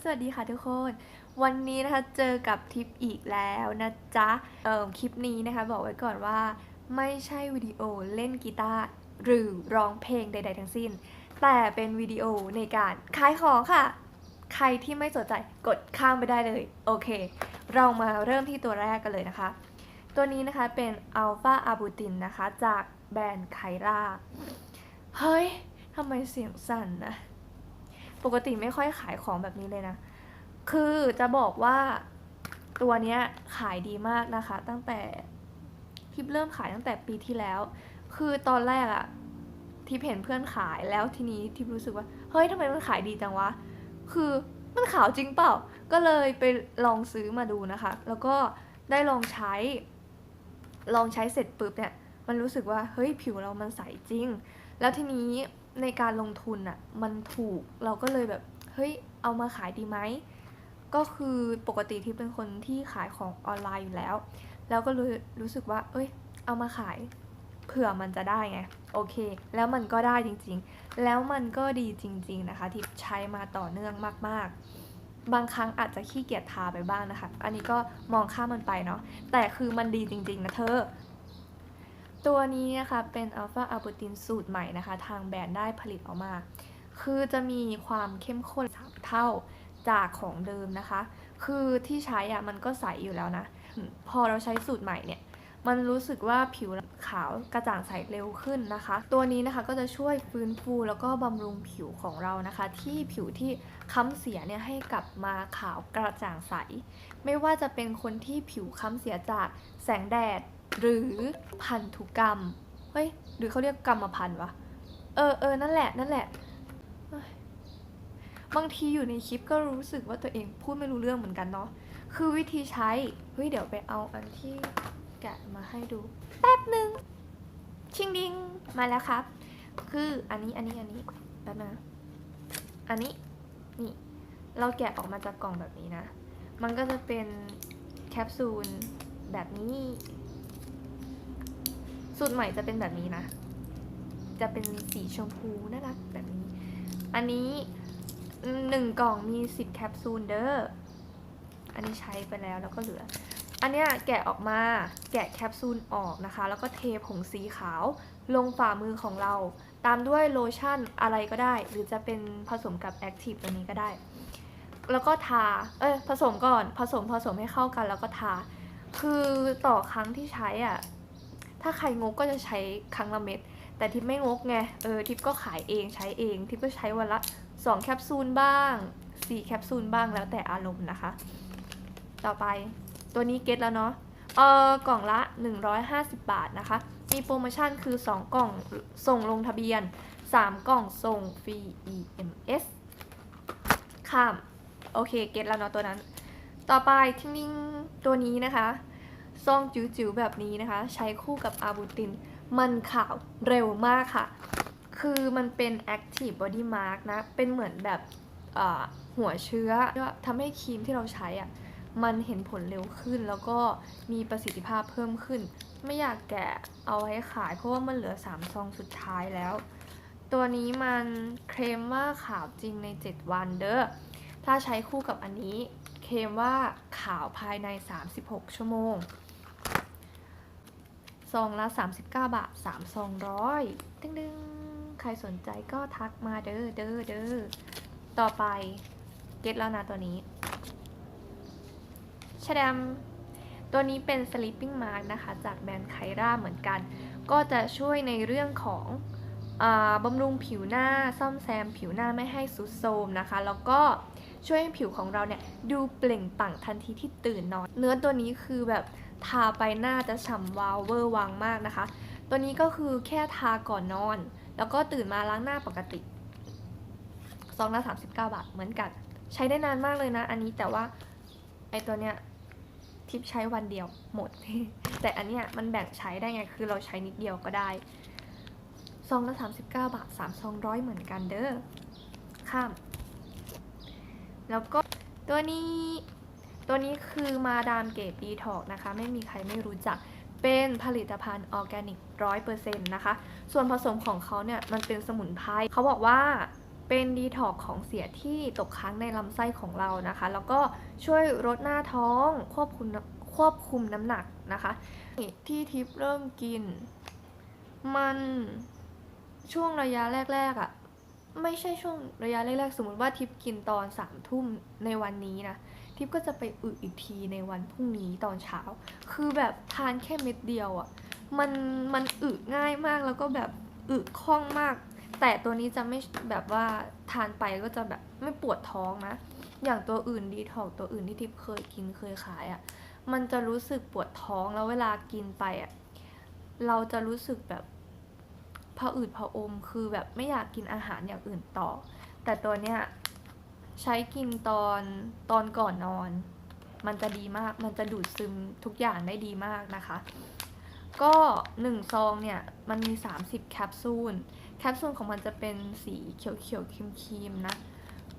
สวัสดีค่ะทุกคน วันนี้นะคะเจอกับทิปอีกแล้วนะจ๊ะเอ่อคลิปนี้นะคะ บอกไว้ก่อนว่า ไม่ใช่วิดีโอเล่นกีตาร์หรือร้องเพลงใด ๆ ทั้งสิ้น แต่เป็นวิดีโอในการขายของค่ะ ใครที่ไม่สนใจกดข้ามไปได้เลย โอเค เรามาเริ่มที่ตัวแรกกันเลยนะคะ ตัวนี้นะคะเป็น Alpha a b u t i n นะคะ จากแบรนด์ไคล่าเฮ้ยทำไมเสียงสั่นนะ ปกติไม่ค่อยขายของแบบนี้เลยนะ คือจะบอกว่าตัวเนี้ยขายดีมากนะคะ ตั้งแต่ทิปเริ่มขายตั้งแต่ปีที่แล้ว คือตอนแรกอะทิปเห็นเพื่อนขายแล้วทีนี้ทิปรู้สึกว่า เฮ้ยทำไมมันขายดีจังวะ คือมันขาวจริงเปล่า ก็เลยไปลองซื้อมาดูนะคะ แล้วก็ได้ลองใช้ ลองใช้เสร็จปุ๊บเนี่ย มันรู้สึกว่า เฮ้ยผิวเรามันใสจริง แล้วทีนี้ ในการลงทุนอะมันถูกเราก็เลยแบบเฮ้ยเอามาขายดีไหมก็คือปกติที่เป็นคนที่ขายของออนไลน์อยู่แล้ว แล้วก็เลยรู้สึกว่า เอ้ย เอามาขายเผื่อมันจะได้ไงโอเค แล้วมันก็ได้จริงๆ แล้วมันก็ดีจริง ๆนะคะที่ใช้มาต่อเนื่องมากๆ บางครั้งอาจจะขี้เกียจทาไปบ้างนะคะ อันนี้ก็มองข้ามมันไปเนาะแต่คือมันดีจริงๆนะเธอ ตัวนี้นะคะเป็น Alpha a b u t i n สูตรใหม่นะคะ ทางแบรนด์ได้ผลิตออกมา คือจะมีความเข้มข้นสามเท่าจากของเดิมนะคะ คือที่ใช้อะมันก็ใสอยู่แล้วนะ พอเราใช้สูตรใหม่เนี่ย มันรู้สึกว่าผิวขาวกระจ่างใสเร็วขึ้นนะคะ ตัวนี้นะคะก็จะช่วยฟื้นฟูแล้วก็บำรุงผิวของเรานะคะ ที่ผิวที่ค้ำเสียเนี่ยให้กลับมาขาวกระจ่างใส ไม่ว่าจะเป็นคนที่ผิวค้ำเสียจากแสงแดด หรือพันธุกรรม เฮ้ย หรือเขาเรียกกรรมพันธุ์วะ เออเออนั่นแหละ นั่นแหละ บางทีอยู่ในคลิปก็รู้สึกว่าตัวเองพูดไม่รู้เรื่องเหมือนกันเนาะ คือวิธีใช้ เฮ้ย เดี๋ยวไปเอาอันที่แกะมาให้ดู แป๊บหนึ่ง ชิงดิง มาแล้วครับ คืออันนี้ อันนี้ อันนี้ แป๊บนึงนะอันนี้ นี่ เราแกะออกมาจากกล่องแบบนี้นะ มันก็จะเป็นแคปซูลแบบนี้ สูตรใหม่จะเป็นแบบนี้นะ จะเป็นสีชมพูน่ารักแบบนี้ อันนี้หนึ่งกล่องมีสิบแคปซูลเด้อ อันนี้ใช้ไปแล้วแล้วก็เหลือ อันเนี้ยแกะออกมาแกะแคปซูลออกนะคะ แล้วก็เทผงสีขาวลงฝ่ามือของเรา ตามด้วยโลชั่นอะไรก็ได้ หรือจะเป็นผสมกับแอคทีฟตัวนี้ก็ได้ แล้วก็ทา เอ้ยผสมก่อนผสมผสมให้เข้ากันแล้วก็ทา คือต่อครั้งที่ใช้อะ ถ้าใครงกก็จะใช้ครั้งละเม็ด แต่ทิปไม่งกไง เออทิปก็ขายเองใช้เอง ทิปก็ใช้วันละ 2 แคปซูลบ้าง 4 แคปซูลบ้างแล้วแต่อารมณ์นะคะ ต่อไปตัวนี้เก็ตแล้วเนาะ เออกล่องละ 150 บาทนะคะ มีโปรโมชั่นคือ 2 กล่องส่งลงทะเบียน 3 กล่องส่งฟรี EMS ข้าม โอเค เก็ตแล้วเนาะตัวนั้น ต่อไปทิ้งลิงตัวนี้นะคะ ซองจิ๋วๆแบบนี้นะคะ ใช้คู่กับอาบูติน มันขาวเร็วมากค่ะ คือมันเป็น Active Body Mark นะ เป็นเหมือนแบบหัวเชื้อทำให้ครีมที่เราใช้อะ่ะมันเห็นผลเร็วขึ้นแล้วก็มีประสิทธิภาพเพิ่มขึ้น ไม่อยากแกะเอาไว้ขาย เพราะว่ามันเหลือ 3 ซองสุดท้ายแล้ว ตัวนี้มันเคลมว่าขาวจริงใน 7 วันเด้อถ้าใช้คู่กับอันนี้ เคลมว่าขาวภายใน 36 ชั่วโมง ซองละ 39 บาท3ซองร้อยดึงดึงใครสนใจก็ทักมาเด้อเด้อเด้อต่อไปเก็ตแล้วนะตัวนี้ชะดมตัวนี้เป็น sleeping mask นะคะ จากแบรนด์ไคร่าเหมือนกัน ก็จะช่วยในเรื่องของอบำรุงผิวหน้าซ่อมแซมผิวหน้าไม่ให้สุดโทรมนะคะ แล้วก็ช่วยให้ผิวของเราเนี่ย ดูเปล่งปลั่งทันทีที่ตื่นนอน เนื้อตัวนี้คือแบบ ทาไปหน้าจะฉ่ำวาวเวอร์วังมากนะคะ ตัวนี้ก็คือแค่ทาก่อนนอน แล้วก็ตื่นมาล้างหน้าปกติซองละ39 บาทเหมือนกัน ใช้ได้นานมากเลยนะ อันนี้แต่ว่าไอตัวเนี้ยทิปใช้วันเดียวหมด แต่อันเนี้ยมันแบ่งใช้ได้ไงคือเราใช้นิดเดียวก็ได้ซองละ39 บาท3ซองร้อยเหมือนกันเด้อข้าม แล้วก็ตัวนี้ ตัวนี้คือมาดามเกตดีท็อกนะคะ ไม่มีใครไม่รู้จักเป็นผลิตภัณฑ์ออร์แกนิกร้อยเปอร์เซ็นต์นะคะ ส่วนผสมของเขาเนี่ยมันเป็นสมุนไพรเขาบอกว่าเป็นดีท็อกของเสียที่ตกค้างในลำไส้ของเรานะคะ แล้วก็ช่วยลดหน้าท้องควบคุมควบคุมน้ำหนักนะคะที่ทิปเริ่มกิน มันช่วงระยะแรกๆอะ่ะไม่ใช่ช่วงระยะแรกๆ สมมติว่าทิปกินตอนสามทุ่มในวันนี้นะ ทิปก็จะไปอึอีกทีในวันพรุ่งนี้ตอนเช้า คือแบบทานแค่เม็ดเดียวอะ่ะ มันมันอึง่ายมากแล้วก็แบบอึคล่องมาก แต่ตัวนี้จะไม่แบบว่าทานไปก็จะแบบไม่ปวดท้องนะ อย่างตัวอื่นดีท็อกตัวอื่นที่ทิพย์เคยกินเคยขายอะ่ะ มันจะรู้สึกปวดท้องแล้วเวลากินไปอะ่ะ เราจะรู้สึกแบบผะอืดผะอม คือแบบไม่อยากกินอาหารอย่างอื่นต่อ แต่ตัวเนี้ย ใช้กินตอนตอนก่อนนอน มันจะดีมาก มันจะดูดซึมทุกอย่างได้ดีมากนะคะ ก็หนึ่งซองเนี่ย มันมี 30 แคปซูล แคปซูลของมันจะเป็นสีเขียวๆครีมๆนะ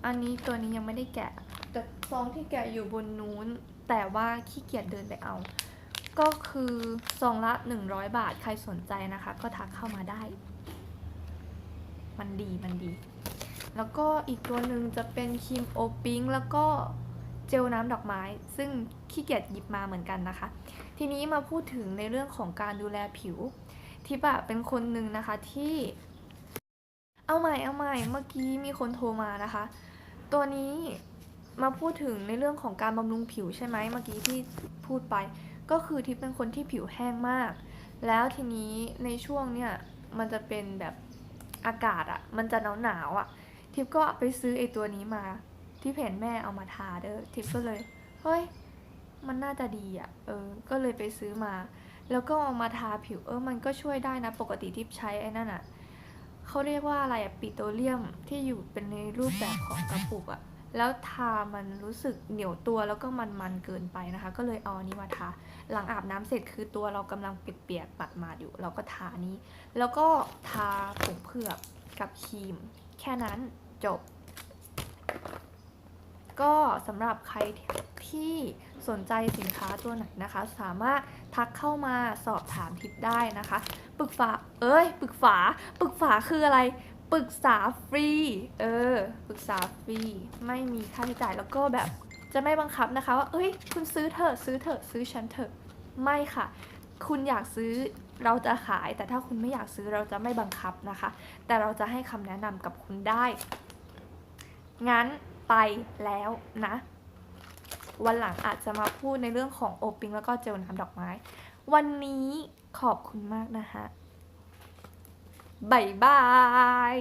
อันนี้ตัวนี้ยังไม่ได้แกะ แต่ซองที่แกะอยู่บนนู้น แต่ว่าขี้เกียจเดินไปเอา ก็คือซองละ 100 บาท ใครสนใจนะคะ ก็ทักเข้ามาได้ มันดี มันดี แล้วก็อีกตัวหนึ่งจะเป็นครีมโอปิ้งแล้วก็เจลน้ำดอกไม้ ซึ่งขี้เกียจหยิบมาเหมือนกันนะคะ ทีนี้มาพูดถึงในเรื่องของการดูแลผิว ทิปอะเป็นคนหนึ่งนะคะที่ เอาใหม่เอาใหม่เมื่อกี้มีคนโทรมานะคะ ตัวนี้มาพูดถึงในเรื่องของการบำรุงผิวใช่ไหมเมื่อกี้ที่พูดไป ก็คือทิปเป็นคนที่ผิวแห้งมาก แล้วทีนี้ในช่วงเนี่ยมันจะเป็นแบบอากาศอะมันจะหนาวหนาวๆอะ ทิปก็ไปซื้อไอตัวนี้มา ที่เห็นแม่เอามาทาเด้อทิปก็เลยเฮ้ยมันน่าจะดีอะ่ะเออ ก็เลยไปซื้อมา แล้วก็เอามาทาผิวเออมันก็ช่วยได้นะ ปกติที่ใช้ไอ้นั่นอะ่ะเขาเรียกว่าอะไรอะปิโตรเลียมที่อยู่เป็นในรูปแบบของกระปุกอะ่ะแล้วทามันรู้สึกเหนียวตัวแล้วก็มันๆเกินไปนะคะ ก็เลยเอาอันนี้มาทา หลังอาบน้ำเสร็จคือตัวเรากำลังเปียกๆปัดมาอยู่ เราก็ทานนี้ แล้วก็ทาผงเผือกกับครีม แค่นั้น จบ ก็สำหรับใครที่สนใจสินค้าตัวไหนนะคะ สามารถทักเข้ามาสอบถามทิปได้นะคะปรึกษาเอ้ยปรึกษาปรึกษาคืออะไรปรึกษาฟรีเออปรึกษาฟรีไม่มีค่าใช้จ่ายแล้วก็แบบจะไม่บังคับนะคะว่าเอ้ย คุณซื้อเถอะซื้อเถอะซื้อฉันเถอะไม่ค่ะ คุณอยากซื้อเราจะขาย แต่ถ้าคุณไม่อยากซื้อเราจะไม่บังคับนะคะ แต่เราจะให้คำแนะนำกับคุณได้ งั้นไปแล้วนะ วันหลังอาจจะมาพูดในเรื่องของโอปิงแล้วก็เจลน้ำดอกไม้ วันนี้ขอบคุณมากนะคะบ๊ายบาย